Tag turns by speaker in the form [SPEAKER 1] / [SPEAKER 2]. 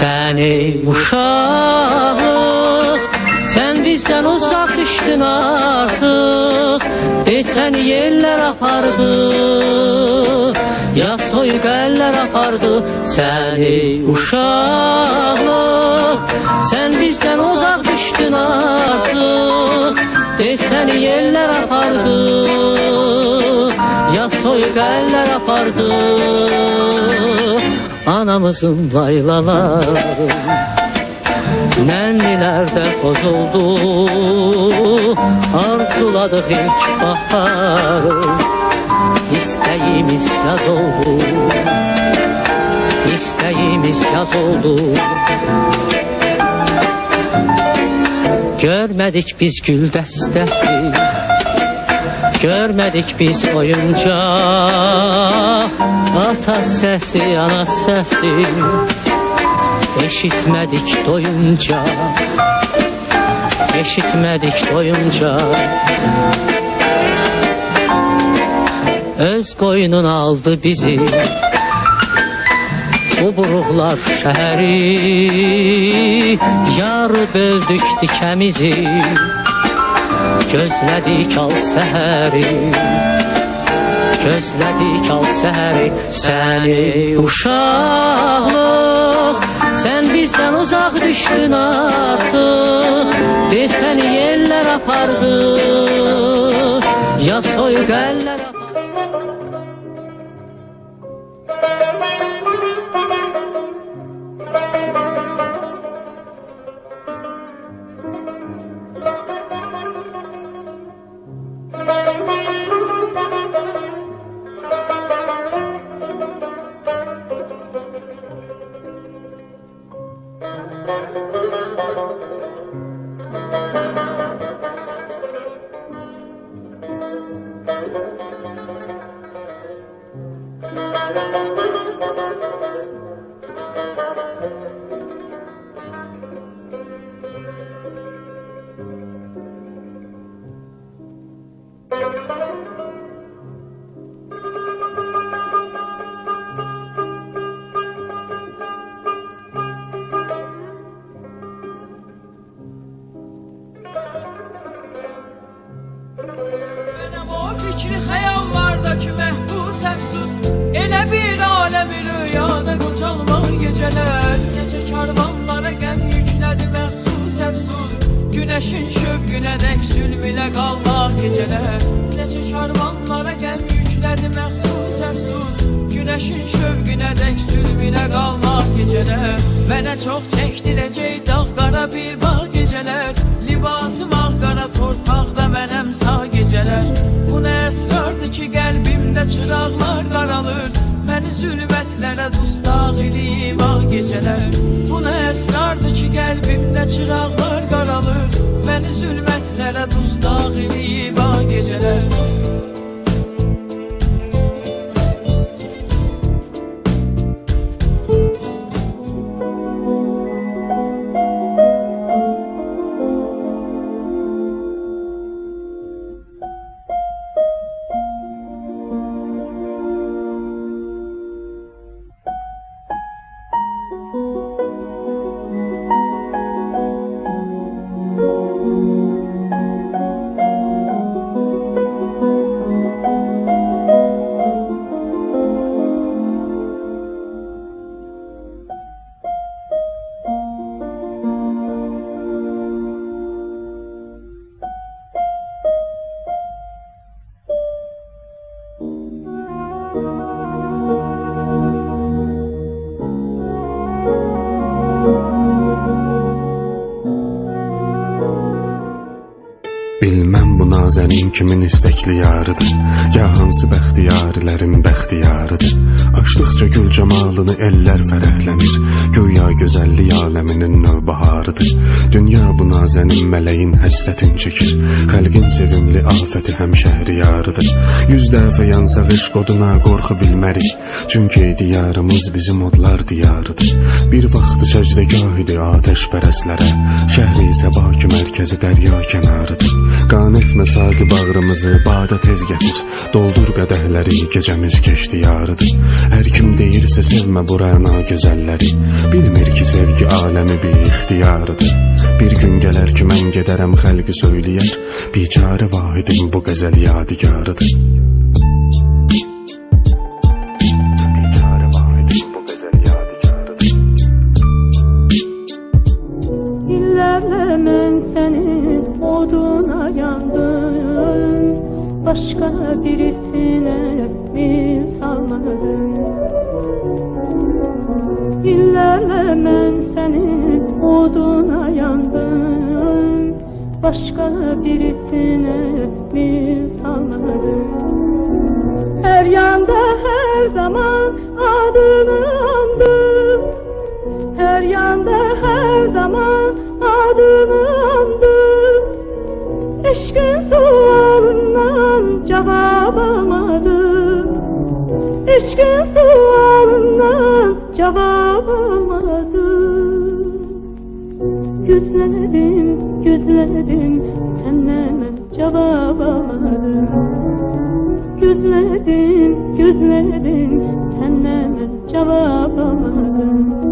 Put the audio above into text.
[SPEAKER 1] Səni uşaq Sən bizdən uzaq düşdün artıq Desən yerlər apardı Ya soyuq əllər apardı. Səni uşaqlıq Sən bizdən uzaq düşdün artıq Desən yerlər apardı Ya soyuq əllər apardı Anamızın laylaları Nənnilərdə pozuldu Arzuladıq ilk baharı İstəyimiz yaz oldu. İstəyimiz yaz oldu. Görmədik biz gül dəstəsi Görmədik biz oyuncaq. Ata səsi, ana səsi. Eşitmədik doyunca. Eşitmədik doyunca. Öz qoynun aldı bizi. Bu buruqlar şəhəri. Yar böldük dikəmizi Gözlədik al səhəri. Gözlədik al səhəri. Səni uşaqlıq Sən bizdən uzaq düşdün artıq. Desən yerlər
[SPEAKER 2] Thank you. Güneşin şövqünə dək sülmülə qalmaq geceler. Necə karvanlara qəm yüklədi məxsus efsus Güneşin şövqünə dək sülmülə qalmaq geceler. Mənə çox çəkdirəcək dağ qara bir bağ geceler Libasım ağ qara torpaqda mənəm sağ geceler Bu nə əsrardır ki qəlbimdə çıraqlar qaralır Məni zülmətlərə dustaq eləyib ağ geceler Bu nə əsrardır ki qəlbimdə çıraqlar qaralır Düşen zülmetlere tuzdak gibi bak geceler.
[SPEAKER 3] Bilməm bu nazənin kimin istəkli yarıdır. Ya hansı bəxtiyarilərin bəxtiyarıdır. Açdıqca gül camalını ellər fərəhlənir Güya gözəllik aləminin yarıdır Dünya bu nazənin mələyin həsrətin çəkir. Xəlqin sevimli afəti həmşəhri yarıdır. Yüz dəfə yansaq eşq oduna qorxu bilmərik. Çünki diyarımız bizim odlar diyarıdır. Bir vaxtı səcdəgah idi atəş pərəslərə Şəhri səbaki mərkəzi dərya kənarıdır Qan etmə saqi bağrımızı badə tez gətir Doldur qədəhləri gecəmiz keçdi yarıdır. Hər kim deyirsə sevmə bu rəna gözəlləri. Bilmir ki sevgi aləmi bir ixtiyarıdır. Bir gün gələr ki mən gedərəm xəlqi söyləyər. Biçarə vahidim bu qəzəl yadigarıdır
[SPEAKER 4] başka birisine mi salmadım Yıllarla ben senin oduna yandım. Başka birisine mi salmadım Her yanda her zaman Eşkin sualına cevap alamadım Gözledim, gözledim Senneme cevap alamadım Gözledim, gözledim Senneme cevap alamadım